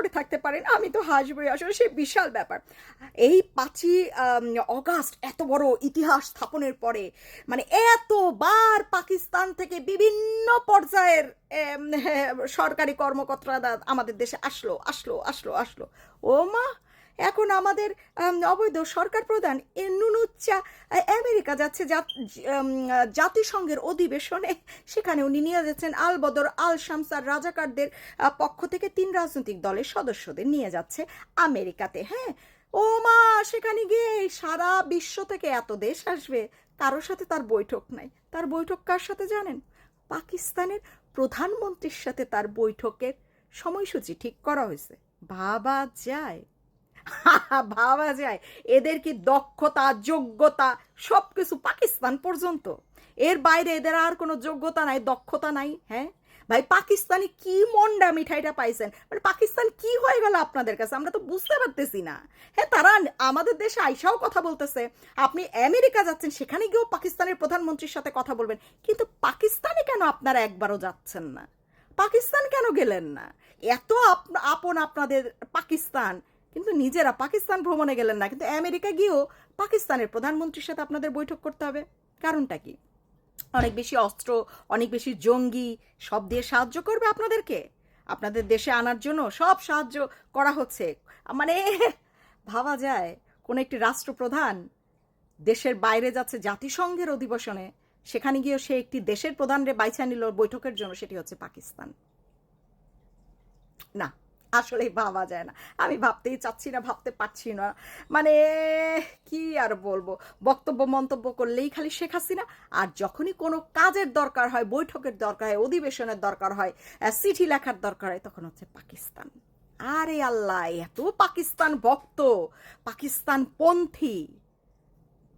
সরে থাকতে পারেন, আমি তো হাসবই আসলে, সে বিশাল ব্যাপার। এই পাঁচই অগাস্ট এত বড় ইতিহাস স্থাপনের পরে মানে এতবার পাকিস্তান থেকে বিভিন্ন পর্যায়ের সরকারি কর্মকর্তারা আমাদের দেশে আসলো আসলো আসলো আসলো। ও মা এখন আমাদের অবৈধ সরকার প্রধান নুনুচ্চা আমেরিকা যাচ্ছে জাতিসংঘের অধিবেশনে। সেখানে উনি নিয়ে যাচ্ছেন আল বদর আল শামসার রাজাকারদের পক্ষ থেকে তিন রাজনৈতিক দলের সদস্যদের নিয়ে যাচ্ছে আমেরিকাতে। হ্যাঁ? ও মা, সেখানে গিয়ে সারা বিশ্ব থেকে এত দেশ আসবে। কারোর সাথে তার বৈঠক নাই। তার বৈঠক কার সাথে জানেন? পাকিস্তানের প্রধানমন্ত্রীর সাথে তার বৈঠকের সময়সূচি ঠিক করা হয়েছে। ভাবা যায়। ভাবা যায়। এদের কি দক্ষতা, যোগ্যতা সব কিছু পাকিস্তান পর্যন্ত? এর বাইরে এদের আর কোনো যোগ্যতা নাই, দক্ষতা নাই হ্যাঁ? ভাই, পাকিস্তানি কি মন্ডা মিঠাইটা পাইছেন? মানে পাকিস্তান কি হয়ে গেল আপনাদের কাছে? আমরা তো বুঝতে পারতেছি না। হ্যাঁ তারা আমাদের দেশে আইসাও কথা বলতেছে। আপনি আমেরিকা যাচ্ছেন, সেখানে গিয়েও পাকিস্তানের প্রধানমন্ত্রীর সাথে কথা বলবেন। কিন্তু পাকিস্তানে কেন আপনারা একবারও যাচ্ছেন না? পাকিস্তান কেন গেলেন না? এত আপ- আপন আপনাদের পাকিস্তান। কিন্তু নিজেরা পাকিস্তান ভ্রমণে গেলেন না, কিন্তু আমেরিকা গিয়েও পাকিস্তানের প্রধানমন্ত্রীর সাথে আপনাদের বৈঠক করতে হবে। কারণটা কি? অনেক বেশি অস্ত্র, অনেক বেশি জঙ্গি, সব দিয়ে সাহায্য করবে আপনাদেরকে। আপনাদের দেশে আনার জন্য সব সাহায্য করা হচ্ছে। মানে ভাবা যায়, কোন একটি রাষ্ট্রপ্রধান দেশের বাইরে যাচ্ছে জাতিসংঘের অধিবেশনে, সেখানে গিয়ে সে একটি দেশের প্রধানরে বাইছা নিল বৈঠকের জন্য, সেটি হচ্ছে পাকিস্তান। না আসলে ভাবা যায় না। আমি ভাবতেই চাচ্ছি না, ভাবতে পারছি না। মানে কি আর বলব? বক্তব্য, মন্তব্য করলেই খালি শেখ হাসিনা। আর যখনই কোনো কাজের দরকার হয়, বৈঠকের দরকার হয়, অধিবেশনের দরকার হয় চিঠি লেখার দরকার হয়, তখন হচ্ছে পাকিস্তান। আরে আল্লাহ, এত পাকিস্তান ভক্ত, পাকিস্তান পন্থী।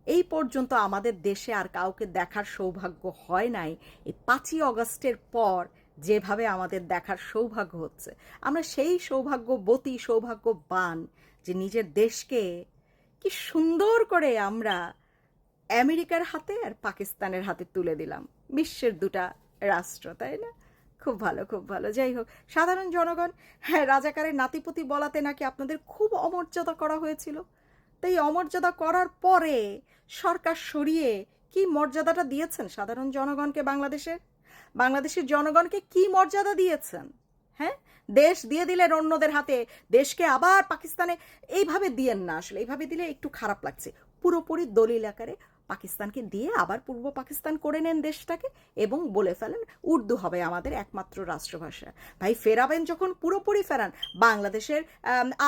এই পর্যন্ত আমাদের দেশে আর কাউকে দেখার সৌভাগ্য হয় নাই। এই পাঁচই অগস্টের পর যেভাবে আমাদের দেখার সৌভাগ্য হচ্ছে। আমরা সেই সৌভাগ্যবতী সৌভাগ্যবান যে নিজের দেশকে কি সুন্দর করে আমরা আমেরিকার হাতে আর পাকিস্তানের হাতে তুলে দিলাম। বিশ্বের দুটা রাষ্ট্র, তাই না? খুব ভালো খুব ভালো। যাই হোক, সাধারণ জনগণ হ্যাঁ রাজাকারের নাতিপতি বলাতে নাকি আপনাদের খুব অমর্যাদা করা হয়েছিল। তাই অমর্যাদা করার পরে সরকার সরিয়ে কি মর্যাদাটা দিয়েছেন সাধারণ জনগণকে বাংলাদেশের? বাংলাদেশের জনগণকে কি মর্যাদা দিয়েছেন? হ্যাঁ? দেশ দিয়ে দিলেন অন্যদের হাতে, দেশকে আবার পাকিস্তানে, এইভাবে দিয়েন না আসলে, এইভাবে দিলে একটু খারাপ লাগছে। পুরোপুরি দলিল আকারে পাকিস্তানকে দিয়ে আবার পূর্ব পাকিস্তান করে নেন দেশটাকে এবং বলে ফেলেন উর্দু হবে আমাদের একমাত্র রাষ্ট্রভাষা। ভাই, ফেরাবেন যখন, পুরোপুরি ফেরান। বাংলাদেশের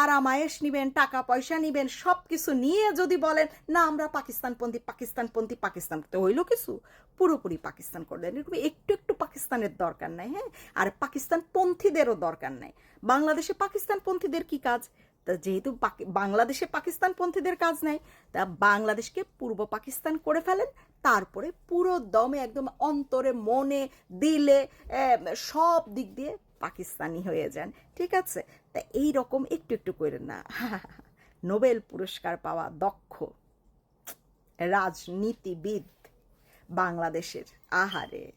আরামায়েশ নিবেন টাকা পয়সা নিবেন সব কিছু নিয়ে যদি বলেন, না, আমরা পাকিস্তানপন্থী পাকিস্তানপন্থী, পাকিস্তান তো হইল কিছু? পুরোপুরি পাকিস্তান করলেন। এরকম একটু একটু পাকিস্তানের দরকার নাই হ্যাঁ? আর পাকিস্তান পন্থীদেরও দরকার নাই। বাংলাদেশে পাকিস্তান পন্থীদের কি কাজ? তা যেহেতু বাংলাদেশে পাকিস্তান পন্থীদের কাজ নাই, তা বাংলাদেশকে পূর্ব পাকিস্তান করে ফেলেন, তারপরে পুরো দমে একদম অন্তরে, মনে, দিলে সব দিক দিয়ে পাকিস্তানি হয়ে যান। ঠিক আছে? তা এই রকম একটু একটু করেন না। নোবেল পুরস্কার পাওয়া দক্ষ রাজনীতিবিদ বাংলাদেশের। আহারে!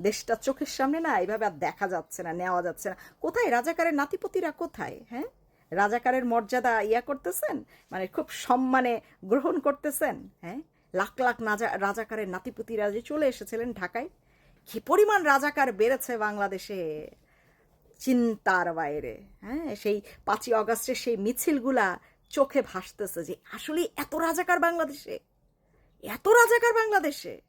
দেশটা চোখের সামনে না, এইভাবে আর দেখা যাচ্ছে না, নেওয়া যাচ্ছে না। কোথায় রাজাকারের নাতিপতিরা কোথায় হ্যাঁ? রাজাকারের মর্যাদা ইয়া করতেছেন? মানে খুব সম্মানে গ্রহণ করতেছেন? হ্যাঁ? লাখ লাখ রাজাকারের নাতিপতিরা যে চলে এসেছিলেন ঢাকায়, কি পরিমাণ রাজাকার বেড়েছে বাংলাদেশে? চিন্তার বাইরে হ্যাঁ? সেই পাঁচই অগস্টের সেই মিছিলগুলা চোখে ভাসতেছে যে আসলে এত রাজাকার বাংলাদেশে? এত রাজাকার বাংলাদেশে?